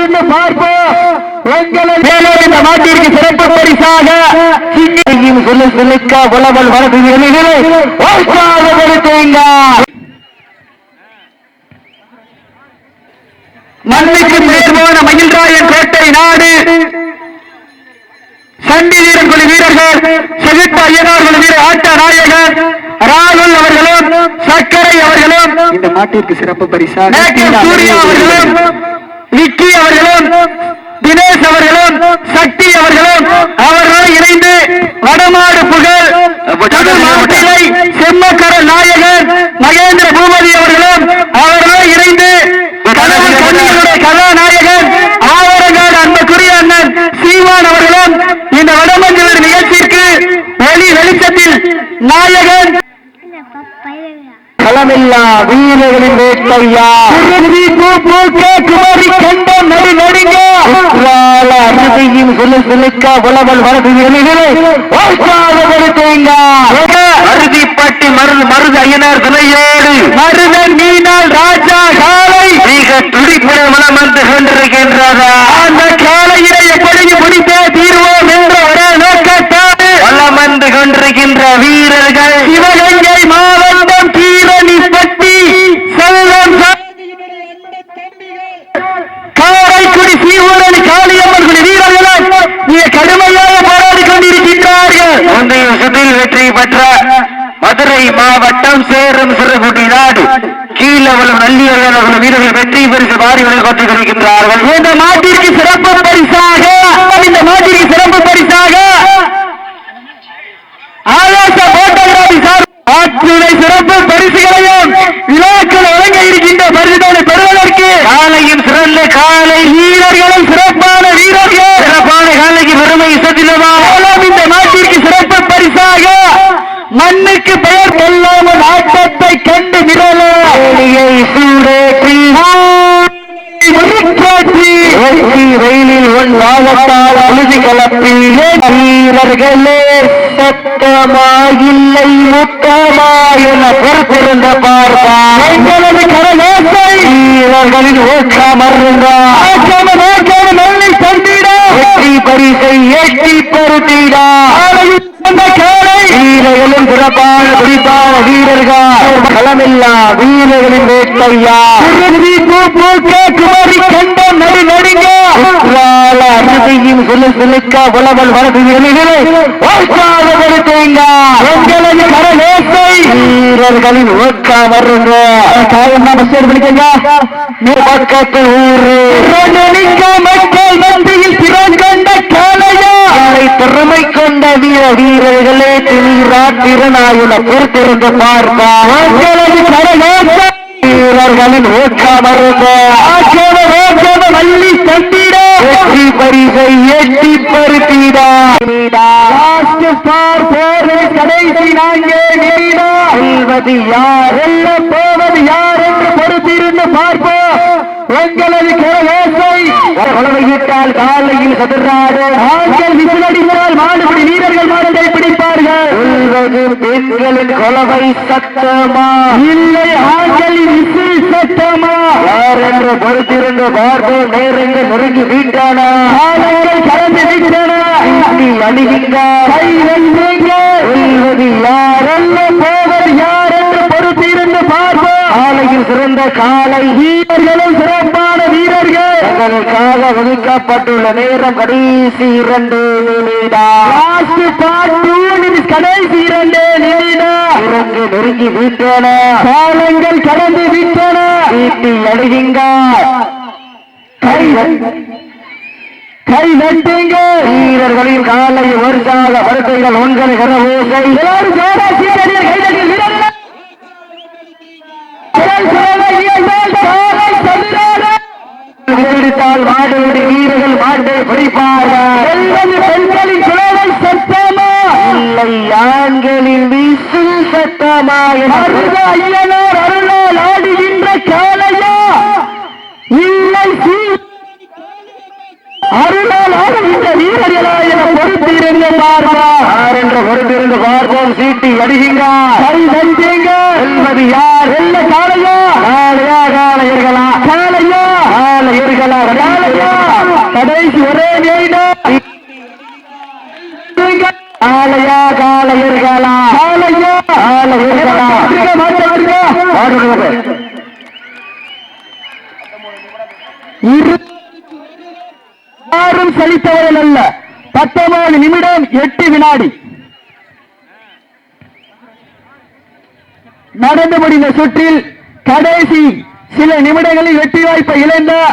பொறுத்திருந்து பார்ப்போம் இந்த சிறப்பு பரிசாக சொல்லு சொல்லிக்க வரது மண்ணுக்கு மேற்பான மயில்ராயன் கோட்டை நாடு. சண்டி வீரர் குழு வீரர்கள் செகுத்த ஐயனார் குழு வீரர் ஆட்ட நாயகர் ராகுல் அவர்களும் சர்க்கரை அவர்களும். இந்த நாட்டிற்கு சிறப்பு பரிசாக சூர்யா அவர்களும். விக்கி அவர்களும் தினேஷ் அவர்களும் சக்தி அவர்களும் அவர்களும் இணைந்து வடமாடு புகழ் மாவட்டத்தை செம்மக்கர நாயகர் மகேந்திர பூபதி அவர்களும் அவர்களும் இணைந்து கதாநாயகன் ஆவரங்காடு அன்புக்குரிய அண்ணன் சீமான் அவர்களும் இந்த வடமஞ்சள் நிகழ்ச்சிக்கு வெளி வெளிச்சத்தில் நாயகன் களமில்லா வீரர்களின் வேட்டையா குமரி கண்ட நடு நடுங்க சொல்லு சொல்லுக்க உழவல் வரது அருதிப்பட்டி மருது மருது ஐயனார் துணையோடு. மருதன் மீனால் ராஜா காலை. மிக துடிப்புடன் மனம் வந்து கொண்டிருக்கின்றதா அந்த காலையினை எப்படி முடித்தே தீர்வோம் என்ற ஒரே நோக்கத்தோடு. வளம் வந்து கொண்டிருக்கின்ற வீரர்கள். சிவகங்கை மாவட்டம் வீரர்கள் அவர்கள் வீரர்கள் வெற்றி பரிசு வாரிகள் கொண்டு கிடைக்கின்றார்கள் இந்த மாட்டிற்கு சிறப்பு பரிசாக இந்த மாட்டிற்கு சிறப்பு பரிசாக ஆகாச போட்டோகிராபி சார் ஆற்றுடை சிறப்பு பரிசுகளையும் விழாக்கள் வழங்க இருக்கின்ற பரிசுகளை பெறுவதற்கு காலையும் சிறந்த காலை வீரர்களும் சிறப்பான வீரர்கள். சிறப்பான காலைக்கு பெருமை சத்தியமா இந்த நாட்டிற்கு சிறப்பு பரிசாக மண்ணுக்கு பெயர் கொள்ளாமல் ஆட்டத்தை கண்டு மிரள சூடேற்றி முறுக்காட்சி வெற்றி வெயிலில் ஒன் வாழத்தால் உறுதி கலப்பி. வீரர்களே சத்தமா இல்லை முத்தமா என பொறுத்திருந்த எங்களது கரகோசை. வீரர்களின் வெற்றி பரிசை ஏற்றி பருத்திடா வீரர்களும் சிறப்பான குறிப்பான வீரர்கள். களமில்லா வீரர்களின் வேட்டையா. குமரி கண்ட நடு நடுங்க. அருதையும் சொல்லு சொல்லுக்க உழவல் வரது வீரர்களின் ஓக்கா வருங்க. பக்கத்தில் ஊரு. மக்கள் மத்தியில் காலையா அதை திறமை கொண்ட வீர வீரர்களே திணிரா திறனாயுன பொறுத்திருந்து பார்ப்பார் வீரர்களின் ஓக்காமருங்க ஆச்சவ ஓக்கம வள்ளி தந்திட வெற்றி பரிசை எட்டி பருத்திடா லாஸ்ட் ஸ்டார் போர் கடைசி நாங்கே நீடா செல்வது யார்? வெல்ல போவது யார் என்று பொறுத்திருந்து பார்ப்போம். எங்களது கரவேசை குழவையிட்டால் காலையில் கதிராடு ஆண்கள் விசிலடித்தால் மாடுபிடி வீரர்கள் மாடுகளை பிடிப்பார்கள். பெண்களின் குழவை சத்தமா? இல்லை ஆண்களின் விசில் சத்தமா? யார் என்று பொறுத்திருந்து பார்ப்போம் நேரங்கள் நெருங்கி வீட்டான? கலந்து வீட்டான? அணிகின்ற கை வென்றீங்க சொல்வது யார்? அல்ல போவது யார் என்று பொறுத்திருந்து பார்ப்போம். காலையில் சிறந்த காலை வீரர்களும் சிறப்பான வீரர்கள். தங்களுக்காக ஒதுக்கப்பட்டுள்ள நேரம் கடைசி இரண்டு நிமிடம்? கடைசி இரண்டு நிமிடம். இறங்கு நெருங்கி விட்டன. காலங்கள் கடந்து விட்டன. வீட்டி அழுகிங்க. கை கை நட்டுங்க வீரர்களின் காலை வருஷாக வருகைகள் ஒன்றை கர ஓசை எல்லாரும் ஜோரா சீட்டடியில் கை தட்டி வீரர்கள் விடுத்தால் மாடுவிடு வீரர்கள் மாட்டை பிடிப்பார்கள். பெண்களின் குழவை சத்தமா? இல்லை ஆண்களின் வீசில் சத்தமா ஐயனார் அருளால் ஆடுகின்ற காலையா இல்லை அருளால் ஆடுகின்ற வீரர்களா என பொறுத்திருந்து பார்ப்போம். யார் என்று பொறுத்திருந்து பார்ப்போம். சீட்டி அடிகின்றார் வீரர்களா கடைசி ஒரே காலையா காலையர்களா காலையா காலையர்களா யாரும் சலித்தவர்கள் அல்ல. பத்தொன்பது நிமிடம் எட்டு வினாடி. நடந்து முடிந்த சுற்றில் கடைசி சில நிமிடங்களில் வெற்றி வாய்ப்பை இழந்த